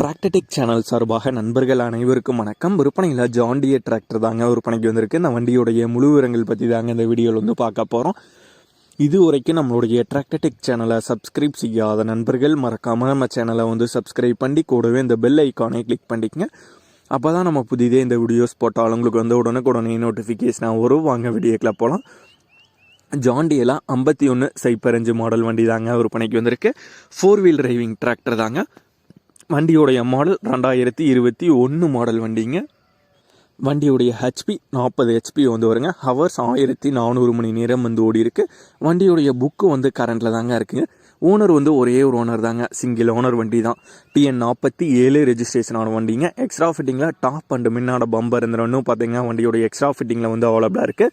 டிராக்டடிக் channel சார்பாக நண்பர்கள் அனைவருக்கும் வணக்கம். விற்பனையில் ஜாண்டிய டிராக்டர் தாங்க விற்பனைக்கு வந்திருக்கு. இந்த வண்டியுடைய முழு விவரங்கள் பற்றி தாங்க இந்த வீடியோவில் வந்து பார்க்க போகிறோம் இது வரைக்கும் நம்மளுடைய டிராக்டடிக் சேனலை சப்ஸ்கிரைப் செய்யாத நண்பர்கள் மறக்காமல் நம்ம சேனலை வந்து சப்ஸ்கிரைப் பண்ணி கூடவே இந்த பெல் ஐக்கானை கிளிக் பண்ணிக்கங்க. அப்போ தான் நம்ம புதிதே இந்த வீடியோஸ் போட்டாலும் உங்களுக்கு வந்து உடனுக்குடனே நோட்டிஃபிகேஷனாக வரும். வாங்க வீடியோக்கில் போகலாம் ஜாண்டியெல்லாம் ஐம்பத்தி ஒன்று சைப்பரஞ்சு மாடல் வண்டி தாங்க விற்பனைக்கு வந்திருக்கு. ஃபோர் வீல் டிரைவிங் டிராக்டர் தாங்க. வண்டியோடைய மாடல் ரெண்டாயிரத்தி இருபத்தி ஒன்று மாடல் வண்டிங்க. வண்டியுடைய ஹெச்பி நாற்பது ஹெச்பி வந்து வருங்க. ஹவர்ஸ் ஆயிரத்தி நானூறு மணி நேரம் வந்து ஓடி இருக்கு. வண்டியுடைய புக்கு வந்து கரண்டில் தாங்க இருக்குங்க. ஓனர் வந்து ஒரே ஒரு ஓனர் தாங்க. சிங்கிள் ஓனர் வண்டி தான். டிஎன் நாற்பத்தி ஏழு ரெஜிஸ்ட்ரேஷன் ஆன வண்டிங்க. எக்ஸ்ட்ரா ஃபிட்டிங்கில் டாப் அண்ட் மின்னாட பம்பர் இந்த பார்த்தீங்கன்னா வண்டியோடைய எக்ஸ்ட்ரா ஃபிட்டிங்கில் வந்து அவைலபிளாக இருக்குது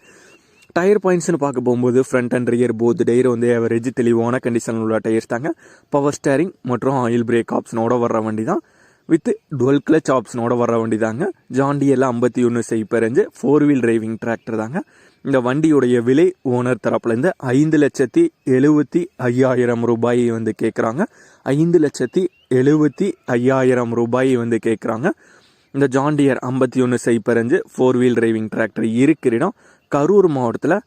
டயர் பாயிண்ட்ஸ்னு பார்க்க போகும்போது front and rear both tyre வந்து ஏவரேஜ் தெளிவான கண்டிஷனில் உள்ள டயர்ஸ் தாங்க. பவர் ஸ்டேரிங் மற்றும் ஆயில் பிரேக் ஆப்ஷனோட வர்ற வண்டி தான். வித் டுவெல் கிளச் ஆப்ஷனோட வர்ற வண்டி தாங்க. ஜாண்டி ஐம்பத்தி ஒன்று செய்ப்பறிஞ்சு ஃபோர் வீல் டிரைவிங் டிராக்டர் தாங்க. இந்த வண்டியுடைய விலை ஓனர் தரப்புலேருந்து ஐந்து லட்சத்தி எழுபத்தி ஐயாயிரம் ரூபாய் வந்து கேட்குறாங்க ஐந்து லட்சத்தி எழுபத்தி ஐயாயிரம் ரூபாய் வந்து கேட்குறாங்க இந்த ஜாண்டியர் ஐம்பத்தி ஒன்று செய்ப்பறிஞ்சு ஃபோர் வீல் டிரைவிங் டிராக்டர் இருக்கிற இடம் கரூர் மாவட்டத்தில்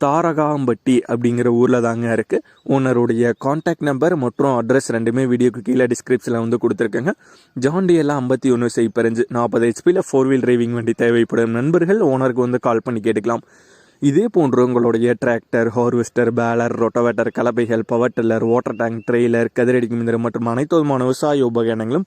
தாரகாம்பட்டி அப்படிங்கிற ஊரில் தாங்க இருக்குது ஓனருடைய காண்டாக்ட் நம்பர் மற்றும் அட்ரஸ் ரெண்டுமே வீடியோக்கு கீழே டிஸ்கிரிப்ஷனில் வந்து கொடுத்துருக்கேங்க. ஜாண்டியெல்லாம் ஐம்பத்தி ஒன்று செய்ப்பறிஞ்சு நாற்பது ஹெச்பியில் ஃபோர் வீல் டிரைவிங் வண்டி தேவைப்படும். நண்பர்கள் ஓனருக்கு வந்து கால் பண்ணி கேட்டுக்கலாம். இதே போன்று உங்களுடைய tractor harvester baler rotavator கலப்பைகள் power tiller water tank trailer கதிரடி மிந்திரம் மற்றும் அனைத்து விதமான விவசாய உபகரணங்களும்